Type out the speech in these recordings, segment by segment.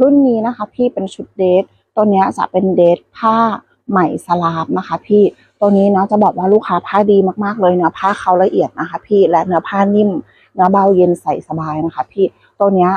รุ่นนี้นะคะ พี่เป็นชุดเดทตัวนี้จะเป็นเดทผ้าไหมสลาบนะคะ พี่ตัวนี้เนาะจะบอกว่าลูกค้าผ้าดีมากๆเลยเนื้อผ้าเขาละเอียดนะคะ พี่และเนื้อผ้านิ่มเนื้อเบาเย็นใส่สบายนะคะ พี่ตัวนี้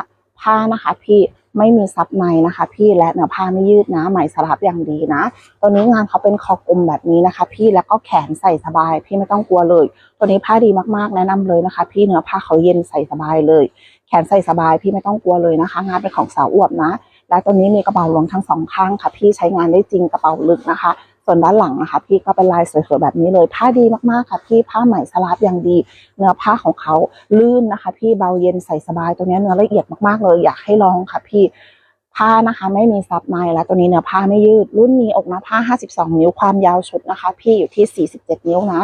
ผ้านะคะ พี่ไม่มีซับในนะคะ พี่และเนื้อผ้าไม่ยืดนะไหมสลับอย่างดีนะตัวนี้งานเขาเป็นคอกลมแบบนี้นะคะ พี่แล้วก็แขนใส่สบาย พี่ไม่ต้องกลัวเลย ตัวนี้ผ้าดีมากๆแนะนำเลยนะคะ พี่เนื้อผ้าเขาเย็นใส่สบายเลย แขนใส่สบายพี่ไม่ต้องกลัวเลยนะคะ งานเป็นของสาวอวบนะ และตัวนี้มีกระเป๋าหลวงทั้งสองข้างค่ะ พี่ใช้งานได้จริงกระเป๋าลึกนะคะ ส่วนด้านหลังนะคะ พี่ก็เป็นลายสวยๆแบบนี้เลย ผ้าดีมากๆค่ะพี่ผ้าไหมสลับอย่างดี เนื้อผ้าของเขาลื่นนะคะ พี่เบาเย็นใส่สบาย ตัวนี้เนื้อละเอียดมากๆเลย อยากให้ลองค่ะพี่ผ้านะคะไม่มีซับในและตัวนี้เนื้อผ้าไม่ยืด รุ่นนี้อกหน้าผ้า 52 นิ้วความยาวชุดนะคะ พี่อยู่ที่ 47 นิ้วนะ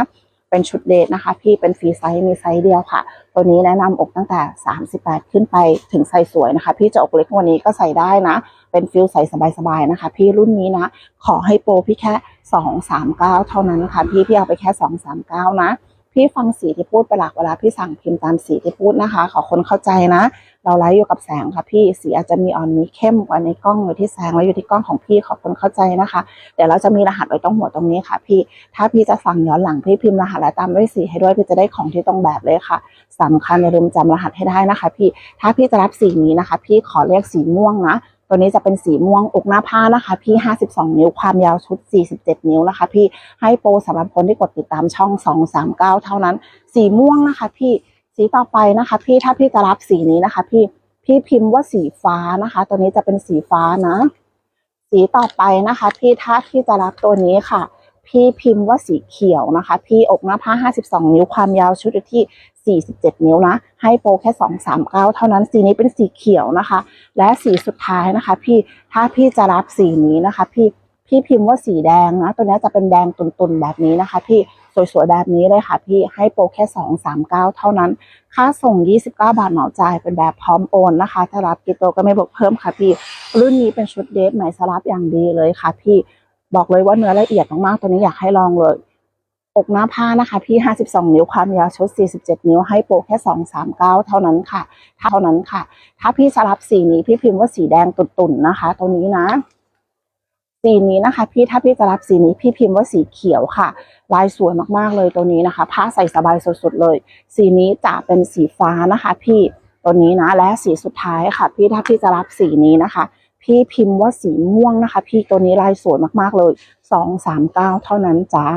เป็นชุดเดทนะคะ พี่เป็นฟรีไซส์มีไซส์เดียวค่ะ ตัวนี้แนะนำอกตั้งแต่ 38 ขึ้นไปถึงไซส์สวยนะคะ พี่จะอกเล็กกว่านี้ก็ใส่ได้นะ เป็นฟิลใส่สบายๆนะคะ พี่รุ่นนี้นะ ขอให้โปรพี่แค่ 239 เท่านั้นค่ะ พี่พี่เอาไปแค่ 239 นะ พี่ฟังสีที่พูดไปหลักเวลาพี่สั่งพิมพ์ตามสีที่พูดนะคะ ขอคนเข้าใจนะ เราไลฟ์อยู่กับแสงค่ะพี่สีอาจจะมีอ่อนมีเข้มกว่าในกล้องอยู่ที่แสงแล้วอยู่ที่กล้องของพี่ขอคนเข้าใจนะคะ เดี๋ยวเราจะมีรหัสไว้ตรงหัวตรงนี้ค่ะ พี่ถ้าพี่จะสั่งย้อนหลังพี่พิมพ์รหัสและตามด้วยสีให้ด้วยพี่จะได้ของที่ตรงแบบเลยค่ะสำคัญอย่าลืมจำรหัสให้ได้นะคะ พี่ถ้าพี่จะรับสีนี้นะคะ พี่ขอเรียกสีม่วงนะ ตัวนี้จะเป็นสีม่วงอกหน้าผ้านะคะ พี่ 52 นิ้วความยาวชุด 47 นิ้วนะคะ พี่ให้โปรสำหรับคนที่กดติดตามช่อง 239 เท่านั้น สีม่วงนะคะ พี่สีต่อไปนะคะ พี่ถ้าพี่จะรับสีนี้นะคะ พี่พี่พิมพ์ว่าสีฟ้านะคะ ตัวนี้จะเป็นสีฟ้านะ สีต่อไปนะคะ พี่ถ้าพี่จะรับตัวนี้ค่ะ พี่พิมพ์ว่าสีเขียวนะคะ พี่อกหน้าผ้า 52 นิ้วความยาวชุดอยู่ที่ 47 นิ้วนะ ให้โปรแค่ 239 เท่านั้นสีนี้เป็นสีเขียวนะคะ และสีสุดท้ายนะคะ พี่ถ้าพี่จะรับสีนี้นะคะ พี่พี่พิมพ์ว่าสีแดงนะ ตัวนี้จะเป็นแดงตุนๆแบบนี้นะคะ พี่สวยๆแบบนี้เลยค่ะพี่ให้โปรแค่ 239 เท่านั้น ค่าส่ง 29 บาทเหมาจ่ายเป็นแบบพร้อมโอนนะคะ ถ้ารับกิโตก็ไม่บวกเพิ่มค่ะพี่ รุ่นนี้เป็นชุดเดทไหมสลับอย่างดีเลยค่ะพี่ บอกเลยว่าเนื้อละเอียดมากๆตัวนี้อยากให้ลองเลย อกหน้าผ้านะคะพี่ 52 นิ้วความยาวชุด 47 นิ้วให้โปรแค่ 239 เท่านั้นค่ะ เท่านั้นค่ะ ถ้าพี่สลับสีนี้พี่พิมพ์ว่าสีแดงตุ่นๆนะคะ ตัวนี้นะสีนี้นะคะพี่ถ้าพี่จะรับสีนี้พี่พิมพ์ว่าสีเขียวค่ะ ลายสวยมากๆเลยตัวนี้นะคะ ผ้าใส่สบายสุดๆเลย สีนี้จะเป็นสีฟ้านะคะ พี่ตัวนี้นะและสีสุดท้ายค่ะ พี่ถ้าพี่จะรับสีนี้นะคะ พี่พิมพ์ว่าสีม่วงนะคะ พี่ตัวนี้ลายสวยมากๆเลยสองสามเก้าเท่านั้นจ้า